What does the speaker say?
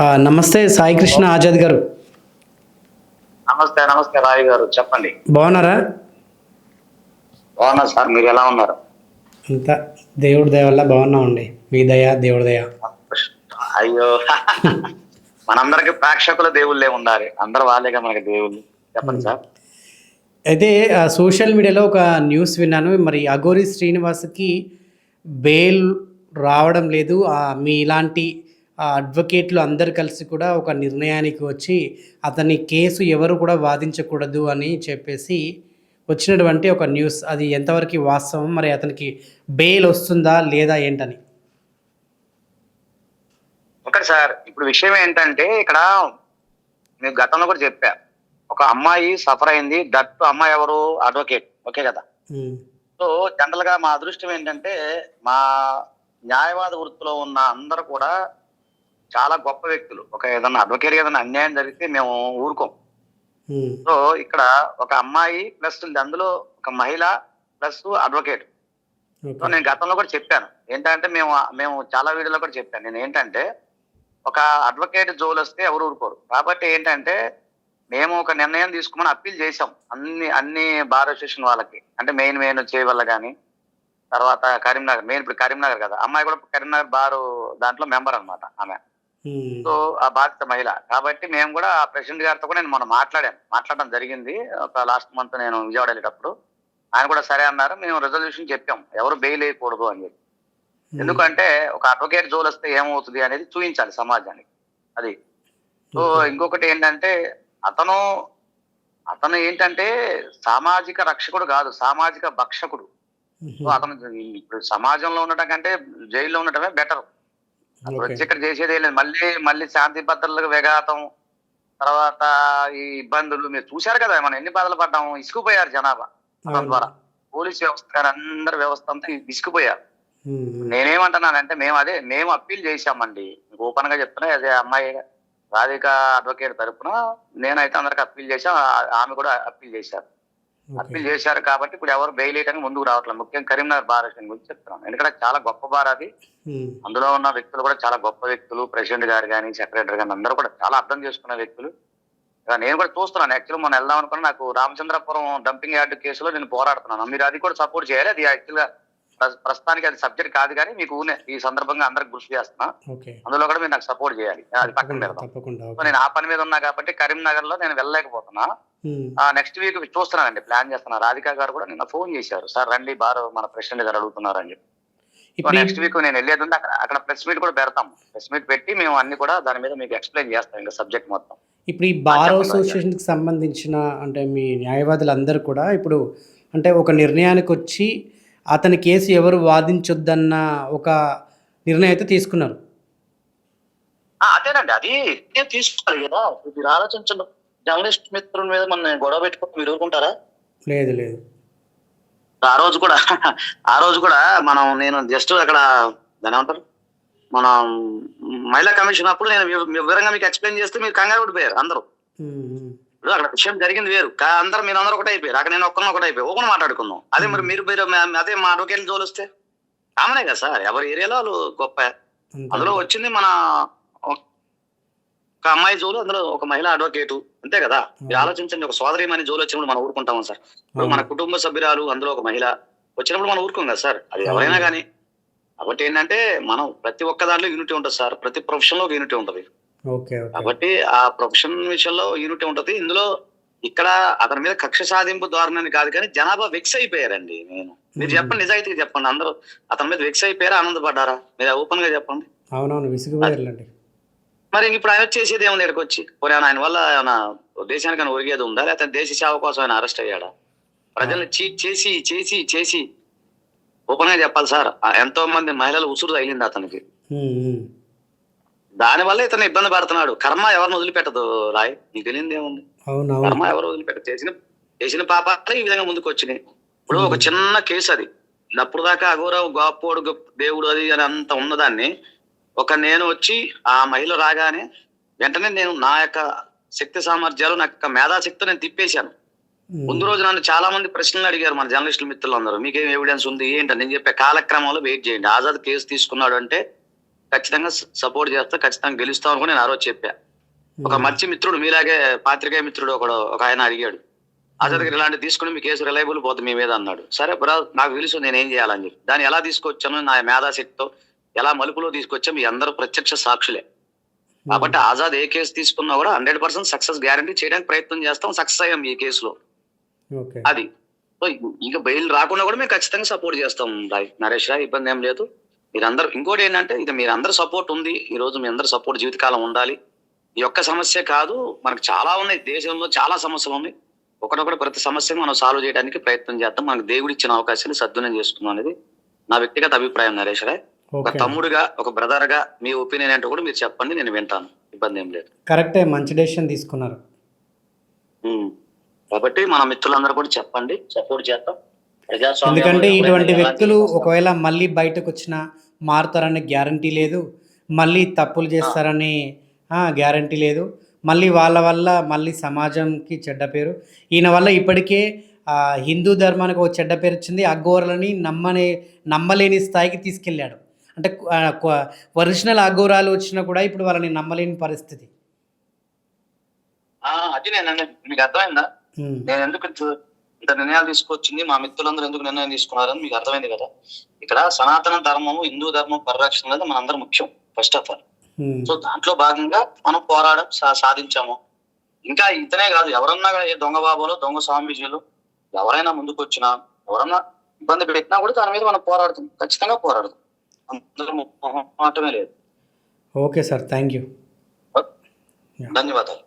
నమస్తే సాయి కృష్ణ ఆజాద్ గారు. నమస్తే నమస్తే రాయ్ గారు. చెప్పండి. బాగున్నారా? బాగున్నా సార్ మీరు ఎలా ఉన్నారు? అంతా దేవుడి దయ వల్ల బాగున్నామండి. మీ దయ దేవుడి దయ. అయ్యో. మనందరికి ప్రేక్షకుల దేవుళ్ళే ఉండాలి. అందరు వాళ్ళేగా మనకి దేవుళ్ళు. చెప్పండి సార్. అయితే సోషల్ మీడియాలో ఒక న్యూస్ విన్నాను. మరి అఘోరి శ్రీనివాస్కి బెయిల్ రావడం లేదు. మీ ఇలాంటి అడ్వకేట్లు అందరు కలిసి కూడా ఒక నిర్ణయానికి వచ్చి అతని కేసు ఎవరు కూడా వాదించకూడదు అని చెప్పేసి వచ్చినటువంటి ఒక న్యూస్. అది ఎంతవరకు వాస్తవం? మరి అతనికి బెయిల్ వస్తుందా లేదా ఏంటని? ఒకటి సార్ ఇప్పుడు విషయం ఏంటంటే ఇక్కడ నేను గతంలో కూడా చెప్పా. ఒక అమ్మాయి సఫర్ అయింది. దట్ అమ్మాయి ఎవరు? అడ్వకేట్. ఓకే కదా? సో జనరల్గా మా అదృష్టం ఏంటంటే మా న్యాయవాద వృత్తిలో ఉన్న అందరూ కూడా చాలా గొప్ప వ్యక్తులు. ఒక ఏదైనా అడ్వకేట్ ఏదైనా అన్యాయం జరిగితే మేము ఊరుకోం. సో ఇక్కడ ఒక అమ్మాయి ప్లస్ అందులో ఒక మహిళ ప్లస్ అడ్వకేట్ సో నేను గతంలో కూడా చెప్పాను. ఏంటంటే మేము మేము చాలా వీడియోలో కూడా చెప్పాను. నేను ఏంటంటే ఒక అడ్వకేట్ జోలు వస్తే ఎవరు ఊరుకోరు. కాబట్టి ఏంటంటే మేము ఒక నిర్ణయం తీసుకుని అప్పీల్ చేసాం అన్ని అన్ని బార్ అసోసియేషన్ వాళ్ళకి. అంటే మెయిన్ మెయిన్ చేయవల్ల కానీ తర్వాత కరీంనగర్ మెయిన్ ఇప్పుడు కరీంనగర్ కదా. అమ్మాయి కూడా కరీంనగర్ బారు దాంట్లో మెంబర్ అన్నమాట ఆమె. సో ఆ బాధిత మహిళ. కాబట్టి మేము కూడా ఆ ప్రెసిడెంట్ గారితో కూడా నేను మొన్న మాట్లాడాను. మాట్లాడడం జరిగింది. ఒక లాస్ట్ మంత్ నేను విజయవాడ వెళ్ళేటప్పుడు. ఆయన కూడా సరే అన్నారు. మేము రెజల్యూషన్ చెప్పాం. ఎవరు బెయిల్ వేయకూడదు అని చెప్పి. ఎందుకంటే ఒక అడ్వకేట్ జోల్ వస్తే ఏమవుతుంది అనేది చూపించాలి సమాజానికి. అది. సో. ఇంకొకటి ఏంటంటే అతను అతను ఏంటంటే సామాజిక రక్షకుడు కాదు సామాజిక భక్షకుడు. సో అతను ఇప్పుడు సమాజంలో ఉండటం కంటే జైల్లో ఉండటమే బెటర్. వచ్చి ఇక్కడ చేసేది లేదు. మళ్ళీ మళ్ళీ శాంతి భద్రతలకు విఘాతం తర్వాత ఈ ఇబ్బందులు మీరు చూశారు కదా మనం ఎన్ని బాధలు పడ్డాము. ఇసుకుపోయారు జనాభా. ద్వారా పోలీస్ వ్యవస్థ అందరి వ్యవస్థ అంతా ఇసుకుపోయారు. నేనేమంటున్నానంటే మేము అదే మేము అప్పీల్ చేశామండి. ఓపెన్గా చెప్తున్నా అదే అమ్మాయి రాధిక అడ్వకేట్ తరపున నేనైతే అందరికి అప్పీల్ చేశా ఆ- ఆమె కూడా అప్పీల్ చేశారు. అప్పీల్ చేశారు కాబట్టి ఇప్పుడు ఎవరు బెయిల్ వేయడానికి ముందుకు రావట్లేదు. ముఖ్యంగా కరీంనగర్ బార్ గురించి చెప్తున్నాను. ఎందుకంటే చాలా గొప్ప బార్ అది. అందులో ఉన్న వ్యక్తులు కూడా చాలా గొప్ప వ్యక్తులు. ప్రెసిడెంట్ గారు కానీ సెక్రటరీ గాని అందరూ కూడా చాలా అర్థం చేసుకున్న వ్యక్తులు. నేను కూడా చూస్తున్నాను. యాక్చువల్ మనం వెళ్దాం అనుకున్నా నాకు రామచంద్రపురం డంపింగ్ యార్డ్ కేసులో నేను పోరాడుతున్నాను. మీరు అది కూడా సపోర్ట్ చేయాలి అది యాక్చువల్గా ప్ర- ప్రస్తుతానికి అది సబ్జెక్ట్ కాదు కానీ మీకు ఈ సందర్భంగా అందరికి గుర్తు చేస్తున్నా. అందులో కూడా మీరు నాకు సపోర్ట్ చేయాలి. అది పక్కన ఓకే. నేను ఆ పని మీద ఉన్నా కాబట్టి కరీంనగర్లో నేను వెళ్ళలేకపోతున్నా. నెక్స్ట్ వీక్ చూస్తున్నానండి ప్లాన్ చేస్తున్నా. రాధిక గారు కూడా నిన్న ఫోన్ చేశారు. సార్ రండి బారు మన ప్రెసిడెంట్ గారు అడుగుతున్నారు అని చెప్పి ఇప్పుడు నెక్స్ట్ వీక్ నేను వెళ్ళేది ఉంది. అక్కడ అక్కడ ప్రెస్ మీట్ కూడా పెడతాం. ప్రెస్ మీట్ పెట్టి మేము అన్ని కూడా దాని మీద మీకు ఎక్స్ప్లెయిన్ చేస్తాం ఇంకా సబ్జెక్ట్ మొత్తం. ఇప్పుడు ఈ బార్ అసోసియేషన్కి సంబంధించిన అంటే మీ న్యాయవాదులందరూ కూడా ఇప్పుడు అంటే ఒక నిర్ణయానికి వచ్చి అతని కేసు ఎవరు వాదించొద్దన్న ఒక నిర్ణయం అయితే తీసుకున్నారు. అదేనండి. అది నేను తీసుకోవాలి కదా. మీరు ఆలోచించండి జర్నలిస్ట్ మిత్రుల మీద మన గొడవ పెట్టుకుని మీరు ఊరుకుంటారా? లేదు లేదు. ఆ రోజు కూడా ఆ రోజు కూడా మనం నేను జస్ట్ అక్కడ దాని ఏమంటారు? మన మహిళా కమిషన్ అప్పుడు నేను వివ- వివరంగా మీకు ఎక్స్ప్లెయిన్ చేస్తే మీరు కంగారు పడిపోయారు అందరూ. అక్కడ విషయం జరిగింది వేరు. అందరూ మీరు అందరూ ఒకటే అయిపోయారు. అక్కడ నేను ఒక్కరిని ఒకటే అయిపోయి ఒకరు మాట్లాడుకుందాం. అదే మరి మీరు మీరు అదే మా అడ్వకేట్ జోలు వస్తే కామనే కదా సార్. ఎవరి ఏరియాలో వాళ్ళు గొప్ప. అందులో వచ్చింది మన ఒక అమ్మాయి జోలు అందులో ఒక మహిళా అడ్వకేటు అంతే కదా? మీరు ఆలోచించండి ఒక సోదరిమని జోలు వచ్చినప్పుడు మనం ఊరుకుంటాము సార్. ఇప్పుడు మన కుటుంబ సభ్యురాలు అందులో ఒక మహిళ వచ్చినప్పుడు మనం ఊరుకోం కదా సార్? అది ఎవరైనా కానీ కాబట్టి ఏంటంటే మనం ప్రతి ఒక్క దాంట్లో యూనిటీ ఉంటుంది సార్. ప్రతి ప్రొఫెషన్లో యూనిటీ ఉంటది. కాబట్టి ఆ ప్రొఫెషన్ విషయంలో యూనిటీ ఉంటది. ఇందులో ఇక్కడ అతని మీద కక్ష సాధింపు ధోరణి కాదు కానీ జనాభా వెక్స్ అయిపోయారండి నేను. మీరు చెప్పండి నిజాయితీగా చెప్పండి. అందరూ అతని మీద వెక్స్ అయిపోయారా? ఆనందపడ్డారా? మీరు ఓపెన్గా చెప్పండి. అవునవును విసిగిపోయారులేండి మరి ఇప్పుడు ఆయన వచ్చేసేది ఏముంది ఇక్కడికి వచ్చి? పోనీ ఆయన వల్ల ఏమైనా దేశానికి ఆయన ఒరిగేది ఉందా? లేకపోతే దేశ సేవ కోసం ఆయన అరెస్ట్ అయ్యాడా? ప్రజల్ని చీట్ చేసి చేసి చేసి ఓపెన్గా చెప్పాలి సార్. ఎంతో మంది మహిళలు ఉసురు తగిలింది అతనికి. ఉమ్, ఉమ్, దాని వల్ల ఇతను ఇబ్బంది పడుతున్నాడు. కర్మ ఎవరిని వదిలిపెట్టదు రాయ్? నీకు తెలియదు ఏముంది? కర్మ ఎవరు వదిలిపెట్టదు? చేసిన చేసిన పాపాలే ఈ విధంగా ముందుకు వచ్చినాయి. ఇప్పుడు ఒక చిన్న కేసు అది. అప్పుడు దాకా అఘోరావు గొప్పోడు గొప్ప దేవుడు అది అని అంత ఉన్నదాన్ని ఒక నేను వచ్చి ఆ మహిళ రాగానే వెంటనే నేను నా యొక్క శక్తి సామర్థ్యాలు నా యొక్క మేధాశక్తి నేను తిప్పేశాను. ముందు రోజు నన్ను చాలా మంది ప్రశ్నలు అడిగారు మన జర్నలిస్టుల మిత్రులు అందరూ మీకేం ఎవిడెన్స్ ఉంది? ఏంటని నేను చెప్పే కాలక్రమంలో వెయిట్ చేయండి. ఆజాద్ కేసు తీసుకున్నాడు అంటే ఖచ్చితంగా సపోర్ట్ చేస్తా ఖచ్చితంగా గెలుస్తాం కూడా నేను ఆ రోజు చెప్పా. ఒక. మంచి మిత్రుడు మీలాగే పాత్రికేయ మిత్రుడు ఒకడు ఒక ఆయన అడిగాడు. అతని దగ్గర ఇలాంటి తీసుకుని మీ కేసు రిలయబుల్ పోతుంది మీ మీద అన్నాడు. సరే బ్రా నాకు తెలుసు నేను ఏం చేయాలని చెప్పి. దాన్ని ఎలా తీసుకొచ్చాను? నా మేధాశక్తితో ఎలా మలుపులో తీసుకొచ్చా మీ అందరూ ప్రత్యక్ష సాక్షులే. కాబట్టి ఆజాద్ ఏ కేసు తీసుకున్నా కూడా హండ్రెడ్ పర్సెంట్ సక్సెస్ గ్యారంటీ చేయడానికి ప్రయత్నం చేస్తాం సక్సెస్ అయ్యాం ఈ కేసులో. అది. సో ఇంకా బెయిల్ రాకుండా కూడా మేము ఖచ్చితంగా సపోర్ట్ చేస్తాం రాయ్ నరేష్ రాయ్ ఇబ్బంది ఏం లేదు. మీరందరూ ఇంకోటి ఏంటంటే ఇది మీరందరూ సపోర్ట్ ఉంది ఈ రోజు మీ అందరూ సపోర్ట్ జీవితకాలం ఉండాలి. ఈ ఒక్క సమస్య కాదు మనకు చాలా ఉన్నాయి దేశంలో చాలా సమస్యలు ఉన్నాయి. ఒకటొకటి ప్రతి సమస్యను మనం సాల్వ్ చేయడానికి ప్రయత్నం చేద్దాం. మనకు దేవుడు ఇచ్చిన అవకాశాన్ని సద్వినియోగం చేసుకుందాం అనేది నా వ్యక్తిగత అభిప్రాయం నరేష్ రాయ్. ఒక తమ్ముడుగా ఒక బ్రదర్గా మీ ఒపీనియన్ ఏంటో కూడా మీరు చెప్పండి నేను వింటాను. ఇబ్బంది ఏం లేదు. కరెక్టే మంచి డెసిషన్ తీసుకున్నారు. కాబట్టి మన మిత్రులందరూ కూడా చెప్పండి సపోర్ట్ చేద్దాం. ఎందుకంటే ఇటువంటి వ్యక్తులు ఒకవేళ మళ్ళీ బయటకు వచ్చినా మారుతారనే గ్యారంటీ లేదు. మళ్ళీ తప్పులు చేస్తారని గ్యారంటీ లేదు. మళ్ళీ వాళ్ళ వల్ల మళ్ళీ సమాజంకి చెడ్డ పేరు. ఈయన వల్ల ఇప్పటికే హిందూ ధర్మానికి ఒక చెడ్డ పేరు వచ్చింది. అఘోరలని నమ్మనే నమ్మలేని స్థాయికి తీసుకెళ్ళాడు. అంటే ఒరిజినల్ అఘోరాలు వచ్చినా కూడా ఇప్పుడు వాళ్ళని నమ్మలేని పరిస్థితి. ఆ, అది నేను. మీకు అర్థమైందా? నేను ఎందుకు ఇంత- నిర్ణయాలు తీసుకొచ్చింది? మా మిత్రులందరూ ఎందుకు నిర్ణయం తీసుకున్నారని మీకు అర్థమైంది కదా. ఇక్కడ సనాతన ధర్మము హిందూ ధర్మం పరిరక్షణ అనేది మనందరం ముఖ్యం ఫస్ట్ ఆఫ్ ఆల్ సో దాంట్లో భాగంగా మనం పోరాడం సా- సాధించాము. ఇంకా ఇతనే కాదు ఎవరన్నా ఏ దొంగ బాబులు దొంగ స్వామీజీలు ఎవరైనా ముందుకు వచ్చినా ఎవరన్నా ఇబ్బంది పెట్టినా కూడా దాని మీద మనం పోరాడుతాం. ఖచ్చితంగా పోరాడతాం. అందరూ మాటమే లేదు. Okay sir thank you. ధన్యవాదాలు.